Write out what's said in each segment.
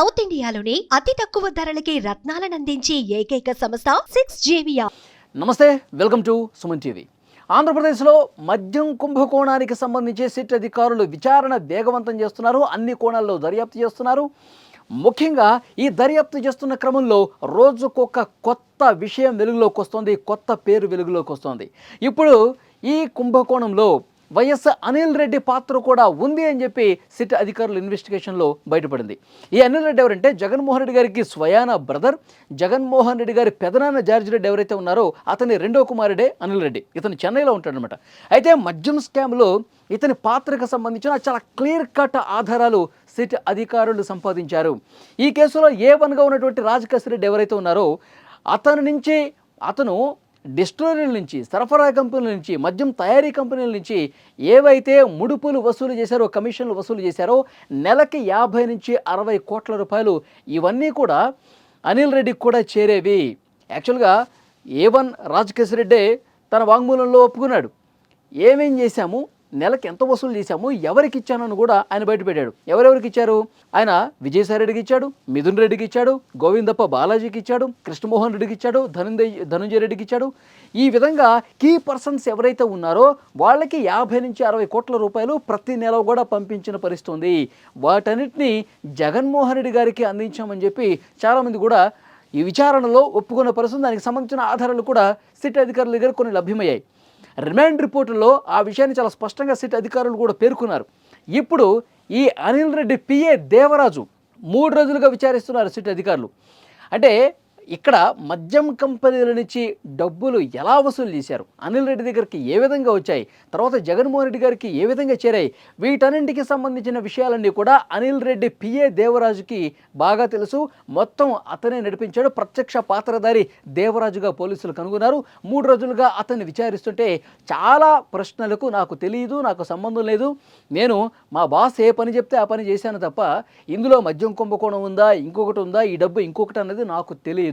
South ఇండియాలోని అతి తక్కువ ధరలకి రత్నాలనందించే ఏకైక సంస్థ సిక్స్ జేవియా నమస్తే వెల్కమ్ టు సుమన్ టీవీ. ఆంధ్రప్రదేశ్లో మద్యం కుంభకోణానికి సంబంధించి సిట్ అధికారులు విచారణ వేగవంతం చేస్తున్నారు అన్ని కోణాల్లో దర్యాప్తు చేస్తున్నారు. ముఖ్యంగా ఈ దర్యాప్తు చేస్తున్న క్రమంలో రోజుకొక కొత్త విషయం వెలుగులోకి వస్తుంది కొత్త పేరు వెలుగులోకి వస్తుంది. ఇప్పుడు ఈ కుంభకోణంలో వైఎస్ అనిల్ రెడ్డి పాత్ర కూడా ఉంది అని చెప్పి సిట్ అధికారులు ఇన్వెస్టిగేషన్లో బయటపడింది. ఈ అనిల్ రెడ్డి ఎవరంటే జగన్మోహన్ రెడ్డి గారికి స్వయాన బ్రదర్ జగన్మోహన్ రెడ్డి గారి పెదనాన్న జార్జి రెడ్డి ఎవరైతే ఉన్నారో అతని రెండో కుమారుడే అనిల్ రెడ్డి. ఇతను చెన్నైలో ఉంటాడనమాట అయితే మద్యం స్కామ్లో ఇతని పాత్రకు సంబంధించిన చాలా క్లియర్ కట్ ఆధారాలు సిట్ అధికారులు సంపాదించారు. ఈ కేసులో ఏ వన్గా ఉన్నటువంటి రాజకేశ్వర రెడ్డి ఎవరైతే ఉన్నారో అతని నుంచి అతను డిస్టిలరీల నుంచి సరఫరా కంపెనీల నుంచి మద్యం తయారీ కంపెనీల నుంచి ఏవైతే ముడుపులు వసూలు చేశారో కమిషన్లు వసూలు చేశారో నెలకి యాభై నుంచి అరవై కోట్ల రూపాయలు ఇవన్నీ కూడా అనిల్ రెడ్డికి కూడా చేరేవి. యాక్చువల్గా ఏ వన్ రాజకేశ్ రెడ్డే తన వాంగ్మూలంలో ఒప్పుకున్నాడు. ఏమేం చేశాము? నెలకు ఎంత వసూలు చేశాము ఎవరికి ఇచ్చానని కూడా ఆయన బయటపెట్టాడు. ఎవరెవరికి ఇచ్చారు? ఆయన విజయసాయి రెడ్డికి ఇచ్చాడు మిథున్ రెడ్డికి ఇచ్చాడు గోవిందప్ప బాలాజీకి ఇచ్చాడు కృష్ణమోహన్ రెడ్డికి ఇచ్చాడు ధనంజయ ధనుంజయ రెడ్డికి ఇచ్చాడు. ఈ విధంగా కీ పర్సన్స్ ఎవరైతే ఉన్నారో వాళ్ళకి యాభై నుంచి అరవై కోట్ల రూపాయలు ప్రతి నెల కూడా పంపించిన పరిస్థితుంది. వాటన్నిటినీ వాటన్నిటిని జగన్మోహన్ రెడ్డి గారికి అందించామని చెప్పి చాలామంది కూడా ఈ విచారణలో ఒప్పుకున్న పరిస్థితి దానికి సంబంధించిన ఆధారాలు కూడా సిట్ అధికారుల దగ్గర కొన్ని లభ్యమయ్యాయి. రిమాండ్ రిపోర్టులో ఆ విషయాన్ని చాలా స్పష్టంగా సిట్ అధికారులు కూడా పేర్కొన్నారు. ఇప్పుడు ఈ అనిల్ రెడ్డి పిఏ దేవరాజు మూడు రోజులుగా విచారిస్తున్నారు సిట్ అధికారులు. అంటే ఇక్కడ మద్యం కంపెనీల నుంచి డబ్బులు ఎలా వసూలు చేశారు? అనిల్ రెడ్డి దగ్గరికి ఏ విధంగా వచ్చాయి? తర్వాత జగన్మోహన్ రెడ్డి గారికి ఏ విధంగా చేరాయి? వీటన్నింటికి సంబంధించిన విషయాలన్నీ కూడా అనిల్ రెడ్డి పిఏ దేవరాజుకి బాగా తెలుసు. మొత్తం అతనే నడిపించాడు. ప్రత్యక్ష పాత్రధారి దేవరాజుగా పోలీసులు కనుగొన్నారు. మూడు రోజులుగా అతన్ని విచారిస్తుంటే చాలా ప్రశ్నలకు నాకు తెలియదు నాకు సంబంధం లేదు. నేను మా బాస్ ఏ పని చెప్తే ఆ పని చేశాను తప్ప ఇందులో మద్యం కుంభకోణం ఉందా ఇంకొకటి ఉందా ఈ డబ్బు ఇంకొకటి అనేది నాకు తెలియదు.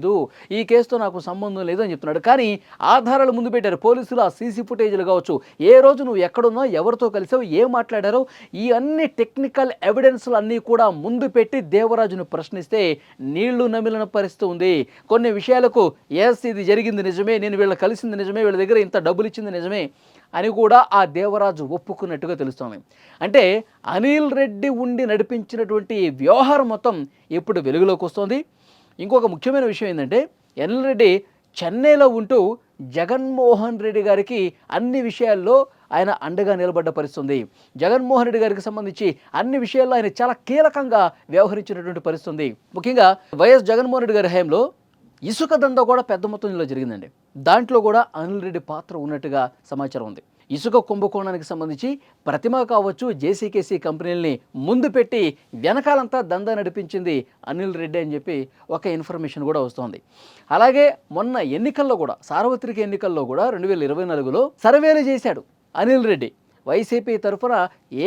ఈ కేసుతో నాకు సంబంధం లేదు అని చెప్తున్నాడు. కానీ ఆధారాలు ముందు పెట్టారు. పోలీసులు ఆ సీసీ ఫుటేజ్లు కావచ్చు. ఏ రోజు నువ్వు ఎక్కడున్నావు ఎవరితో కలిసావు ఏం మాట్లాడారో ఈ అన్ని టెక్నికల్ ఎవిడెన్స్లు అన్నీ కూడా ముందు పెట్టి దేవరాజును ప్రశ్నిస్తే నీళ్ళు నమిలిన పరిస్థితి ఉంది. కొన్ని విషయాలకు ఎస్ ఇది జరిగింది నిజమే నేను వీళ్ళ కలిసింది నిజమే వీళ్ళ దగ్గర ఇంత డబ్బులు ఇచ్చింది నిజమే అని కూడా ఆ దేవరాజు ఒప్పుకున్నట్టుగా తెలుస్తోంది. అంటే అనిల్ రెడ్డి ఉండి నడిపించినటువంటి వ్యవహారం మొత్తం ఇప్పుడు వెలుగులోకి వస్తుంది. ఇంకొక ముఖ్యమైన విషయం ఏంటంటే ఎన్ఎల్ రెడ్డి చెన్నైలో ఉంటూ జగన్మోహన్ రెడ్డి గారికి అన్ని విషయాల్లో ఆయన అండగా నిలబడ్డ పరిస్థితుంది. జగన్మోహన్ రెడ్డి గారికి సంబంధించి అన్ని విషయాల్లో ఆయన చాలా కీలకంగా వ్యవహరించినటువంటి పరిస్థితుంది. ముఖ్యంగా వైఎస్ జగన్మోహన్ రెడ్డి గారి హయాంలో ఇసుక దందా కూడా పెద్ద మొత్తంలో జరిగిందండి. దాంట్లో కూడా అనిల్ రెడ్డి పాత్ర ఉన్నట్టుగా సమాచారం ఉంది. ఇసుక కుంభకోణానికి సంబంధించి ప్రతిమ కావచ్చు జేసీకేసీ కంపెనీల్ని ముందు పెట్టి వెనకాలంతా దందా నడిపించింది అనిల్ రెడ్డి అని చెప్పి ఒక ఇన్ఫర్మేషన్ కూడా వస్తోంది. అలాగే మొన్న ఎన్నికల్లో కూడా సార్వత్రిక ఎన్నికల్లో కూడా రెండు వేల ఇరవై నాలుగులో సర్వేలు చేశాడు అనిల్ రెడ్డి. వైసీపీ తరఫున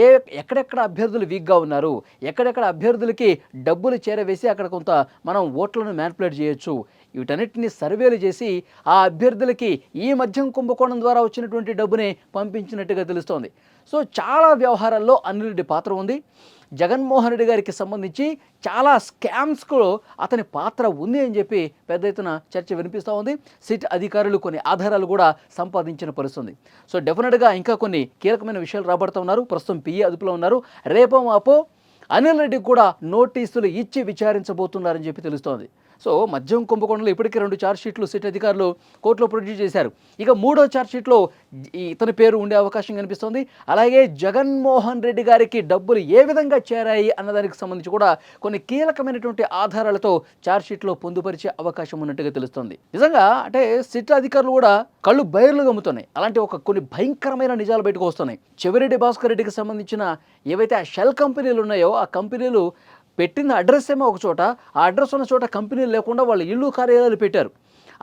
ఏ ఎక్కడెక్కడ అభ్యర్థులు వీక్గా ఉన్నారు ఎక్కడెక్కడ అభ్యర్థులకి డబ్బులు చేరవేసి అక్కడ కొంత మనం ఓట్లను మ్యానిపులేట్ చేయొచ్చు వీటన్నిటిని సర్వేలు చేసి ఆ అభ్యర్థులకి ఈ మద్యం కుంభకోణం ద్వారా వచ్చినటువంటి డబ్బుని పంపించినట్టుగా తెలుస్తోంది. సో చాలా వ్యవహారాల్లో అనిల్ రెడ్డి పాత్ర ఉంది. జగన్మోహన్ రెడ్డి గారికి సంబంధించి చాలా స్కామ్స్కు అతని పాత్ర ఉంది అని చెప్పి పెద్ద ఎత్తున చర్చ వినిపిస్తూ ఉంది. సిట్ అధికారులు కొన్ని ఆధారాలు కూడా సంపాదించిన పరిస్థితుంది. సో డెఫినెట్గా ఇంకా కొన్ని కీలకమైన విషయాలు రాబడుతూ ఉన్నారు. ప్రస్తుతం పిఏ అదుపులో ఉన్నారు. రేపో మాపో అనిల్ రెడ్డికి కూడా నోటీసులు ఇచ్చి విచారించబోతున్నారని చెప్పి తెలుస్తోంది. సో మద్యం కుంభకోణంలో ఇప్పటికే రెండు ఛార్జ్ షీట్లు సిట్ అధికారులు కోర్టులో ప్రొడ్యూస్ చేశారు. ఇక మూడో ఛార్జ్ షీట్లో ఇతని పేరు ఉండే అవకాశం కనిపిస్తోంది. అలాగే జగన్మోహన్ రెడ్డి గారికి డబ్బులు ఏ విధంగా చేరాయి అన్నదానికి సంబంధించి కూడా కొన్ని కీలకమైనటువంటి ఆధారాలతో ఛార్జ్ షీట్లో పొందుపరిచే అవకాశం ఉన్నట్టుగా తెలుస్తోంది. నిజంగా అంటే సిట్ అధికారులు కూడా కళ్ళు బయర్లు గమ్ముతున్నాయి. అలాంటి ఒక కొన్ని భయంకరమైన నిజాలు బయటకు వస్తున్నాయి. చెవిరెడ్డి భాస్కర్ రెడ్డికి సంబంధించిన ఏవైతే ఆ షెల్ కంపెనీలు ఉన్నాయో ఆ కంపెనీలు పెట్టిన అడ్రస్ ఏమో ఒక చోట ఆ అడ్రస్ ఉన్న చోట కంపెనీలు లేకుండా వాళ్ళు ఇల్లు కార్యాలయాలు పెట్టారు.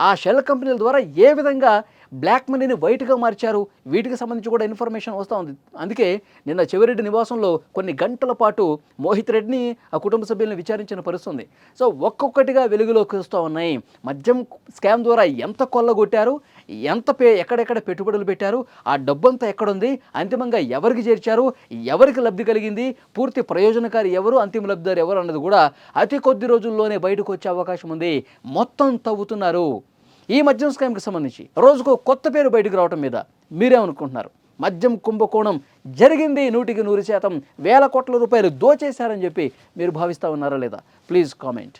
ఆ షెల్ కంపెనీల ద్వారా ఏ విధంగా బ్లాక్ మనీని వైట్గా మార్చారు. వీటికి సంబంధించి కూడా ఇన్ఫర్మేషన్ వస్తూ ఉంది. అందుకే నిన్న చెవిరెడ్డి నివాసంలో కొన్ని గంటల పాటు మోహిత్ రెడ్డిని ఆ కుటుంబ సభ్యులను విచారించిన పరిస్థితుంది. సో ఒక్కొక్కటిగా వెలుగులోకి వస్తూ ఉన్నాయి. మద్యం స్కామ్ ద్వారా ఎంత కొల్లగొట్టారు? ఎంత పే ఎక్కడెక్కడ పెట్టుబడులు పెట్టారు? ఆ డబ్బంతా ఎక్కడుంది? అంతిమంగా ఎవరికి చేర్చారు? ఎవరికి లబ్ధి కలిగింది? పూర్తి ప్రయోజనకారి ఎవరు? అంతిమ లబ్ధిదారు ఎవరు? అన్నది కూడా అతి కొద్ది రోజుల్లోనే బయటకు వచ్చే అవకాశం ఉంది. మొత్తం తవ్వుతున్నారు. ఈ మద్యం స్కామ్కి సంబంధించి రోజుకు కొత్త పేరు బయటకు రావటం మీద మీరేమనుకుంటున్నారు మద్యం కుంభకోణం జరిగింది నూటికి నూరు శాతం వేల కోట్ల రూపాయలు దోచేశారని చెప్పి మీరు భావిస్తూ ఉన్నారా లేదా? Please comment.